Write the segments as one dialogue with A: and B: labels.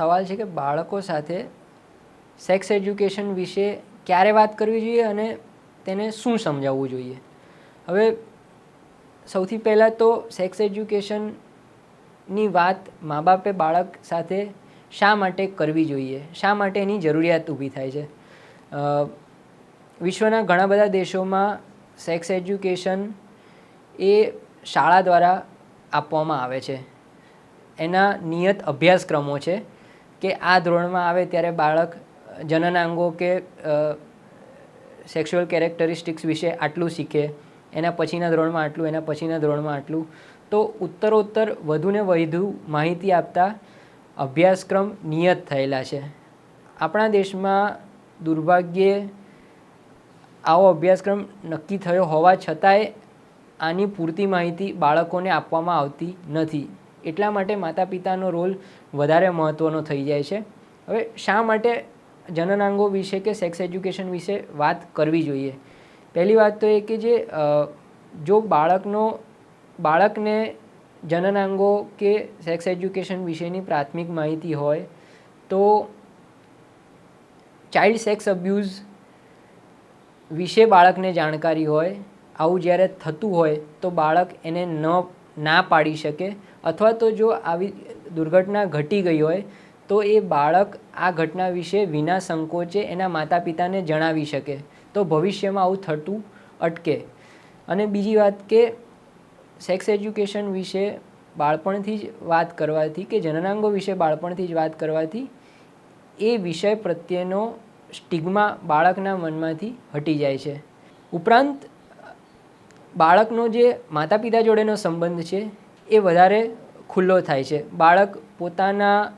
A: સવાલ છે કે બાળકો સાથે સેક્સ એજ્યુકેશન વિશે ક્યારે વાત કરવી જોઈએ અને તેને શું સમજાવવું જોઈએ? હવે સૌથી પહેલાં તો સેક્સ એજ્યુકેશનની વાત મા બાપે બાળક સાથે શા માટે કરવી જોઈએ? શા માટે એની જરૂરિયાત ઊભી થાય છે? વિશ્વના ઘણા બધા દેશોમાં સેક્સ એજ્યુકેશન એ શાળા દ્વારા આપવામાં આવે છે. એના નિયત અભ્યાસક્રમો છે. કે આ ધોરણમાં આવે ત્યારે બાળક જનનાંગો કે સેક્સ્યુઅલ કેરેક્ટરિસ્ટિક્સ વિશે આટલું શીખે, એના પછીના ધોરણમાં આટલું, એના પછીના ધોરણમાં આટલું. તો ઉત્તરોત્તર વધુને વધુ માહિતી આપતા અભ્યાસક્રમ નિયત થયેલા છે. આપણા દેશમાં દુર્ભાગ્યે આવો અભ્યાસક્રમ નક્કી થયો હોવા છતાંય આની પૂરતી માહિતી બાળકોને આપવામાં આવતી નથી. એટલા માટે માતા પિતાનો રોલ વધારે મહત્ત્વનો થઈ જાય છે. હવે શા માટે જનનાંગો વિશે કે સેક્સ એજ્યુકેશન વિશે વાત કરવી જોઈએ? પહેલી વાત તો એ કે જે જો બાળકનો, બાળકને જનનાંગો કે સેક્સ એજ્યુકેશન વિશેની પ્રાથમિક માહિતી હોય, તો ચાઇલ્ડ સેક્સ અબ્યુઝ વિશે બાળકને જાણકારી હોય, આવું જ્યારે થતું હોય, તો બાળક એને ન ના પાડી શકે અથવા તો જો આવી દુર્ઘટના ઘટી ગઈ હોય, તો એ બાળક આ ઘટના વિશે વિના સંકોચે એના માતા પિતાને જણાવી શકે. તો ભવિષ્યમાં આવું થતું અટકે. અને બીજી વાત કે સેક્સ એજ્યુકેશન વિશે બાળપણથી જ વાત કરવાથી કે જનનાંગો વિશે બાળપણથી જ વાત કરવાથી, એ વિષય પ્રત્યેનો સ્ટિગ્મા બાળકના મનમાંથી હટી જાય છે. ઉપરાંત બાળકનો જે માતા પિતા જોડેનો સંબંધ છે, એ વધારે ખુલ્લો થાય છે. બાળક પોતાના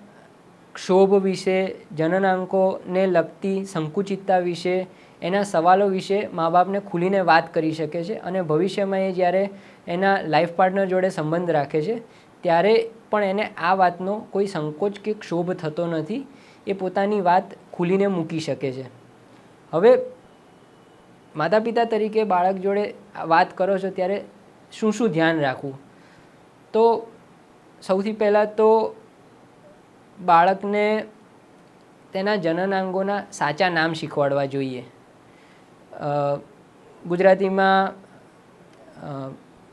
A: ક્ષોભ વિશે, જનનાંકોને લગતી સંકુચિતતા વિશે, એના સવાલો વિશે મા બાપને ખુલીને વાત કરી શકે છે અને ભવિષ્યમાં એ જ્યારે એના લાઈફ પાર્ટનર જોડે સંબંધ રાખે છે, ત્યારે પણ એને આ વાતનો કોઈ સંકોચ કે ક્ષોભ થતો નથી. એ પોતાની વાત ખુલીને મૂકી શકે છે. હવે માતા પિતા તરીકે બાળક જોડે વાત કરો છો ત્યારે શું શું ધ્યાન રાખવું? તો સૌથી પહેલાં તો બાળકને તેના જનનાંગોના સાચા નામ શીખવાડવા જોઈએ. ગુજરાતીમાં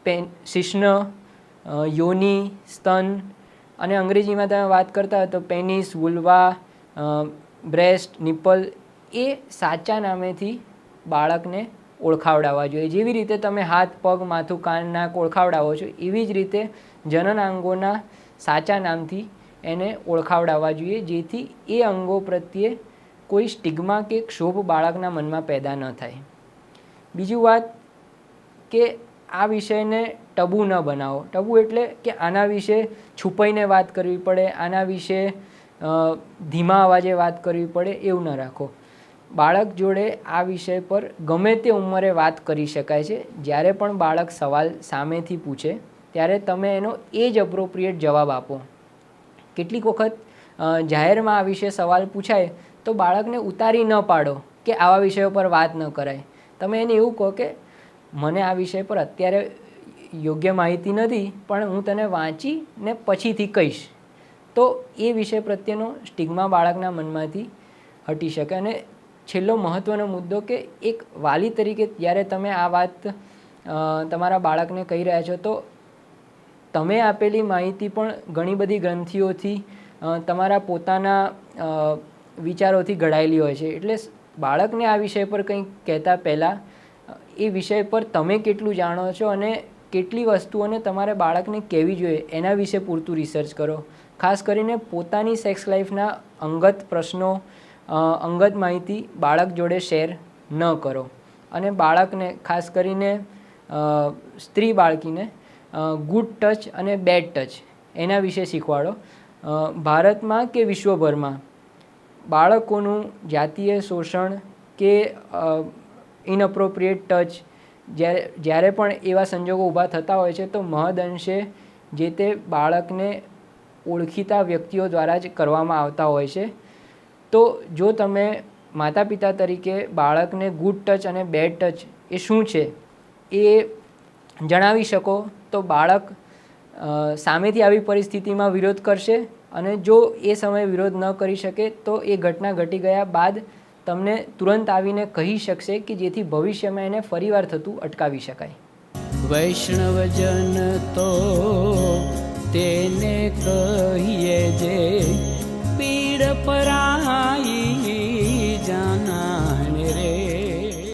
A: પેન યોનિ યોની, સ્તન અને અંગ્રેજીમાં તમે વાત કરતા હોય તો પેનિસ, વુલવા બ્રેસ્ટ નિપલ એ સાચા નામેથી બાળકને ઓળખાવડાવવા જોઈએ. જેવી રીતે તમે હાથ, પગ, માથું, કાન, નાક ઓળખાવડાવો છો, એવી જ રીતે જનનાંગોના સાચા નામથી એને ઓળખાવડાવવા જોઈએ, જેથી એ અંગો પ્રત્યે કોઈ સ્ટિગ્મા કે ક્ષોભ બાળકના મનમાં પેદા ન થાય. બીજી વાત કે આ વિષયને ટબુ ન બનાવો. ટબુ એટલે કે આના વિશે છુપાઈને વાત કરવી પડે, આના વિશે ધીમા અવાજે વાત કરવી પડે એવું ન રાખો. બાળક જોડે આ વિષય પર ગમે તે ઉંમરે વાત કરી શકાય છે. જ્યારે પણ બાળક સવાલ સામેથી પૂછે, ત્યારે તમે એનો એ જ અપ્રોપ્રિએટ જવાબ આપો. કેટલીક વખત જાહેરમાં આ વિશે સવાલ પૂછાય, તો બાળકને ઉતારી ન પાડો કે આવા વિષયો પર વાત ન કરાય. તમે એને એવું કહો કે, મને આ વિષય પર અત્યારે યોગ્ય માહિતી નથી, પણ હું તને વાંચીને પછીથી કહીશ. તો એ વિષય પ્રત્યેનો સ્ટિગ્મા બાળકના મનમાંથી હટી શકે અને છેલ્લો મહત્ત્વનો મુદ્દો કે એક વાલી તરીકે જ્યારે તમે આ વાત તમારા બાળકને કહી રહ્યા છો, તો તમે આપેલી માહિતી પણ ઘણી બધી ગ્રંથિઓથી તમારા પોતાના વિચારોથી ઘડાયેલી હોય છે. એટલે બાળકને આ વિષય પર કંઈક કહેતા પહેલાં એ વિષય પર તમે કેટલું જાણો છો અને કેટલી વસ્તુઓને તમારે બાળકને કહેવી જોઈએ, એના વિશે પૂરતું રિસર્ચ કરો. ખાસ કરીને પોતાની સેક્સ લાઈફના અંગત પ્રશ્નો અંગત માહિતી બાળક જોડે શેર ન કરો. અને બાળકને, ખાસ કરીને સ્ત્રી બાળકીને ગુડ ટચ અને બેડ ટચ એના વિશે શીખવાડો. ભારતમાં કે વિશ્વભરમાં બાળકોનું જાતીય શોષણ કે ઇનઅપ્રોપ્રિએટ ટચ જ્યારે જ્યારે પણ એવા સંજોગો ઊભા થતા હોય છે, તો મહદઅંશે જે તે બાળકને ઓળખીતા વ્યક્તિઓ દ્વારા જ કરવામાં આવતા હોય છે. તો જો તમે માતા પિતા તરીકે બાળકને ગુડ ટચ અને બેડ ટચ એ શું છે? એ જણાવી શકો તો બાળક સામેથી આવી પરિસ્થિતિમાં વિરોધ કરશે અને જો એ સમયે વિરોધ ન કરી શકે તો એ ઘટના ઘટી ગયા બાદ તમને તુરંત આવીને કહી શકશે કે જેથી ભવિષ્યમાં એને ફરીવાર થતું અટકાવી શકાય.
B: વૈષ્ણવજન તો તેને કહીએ જે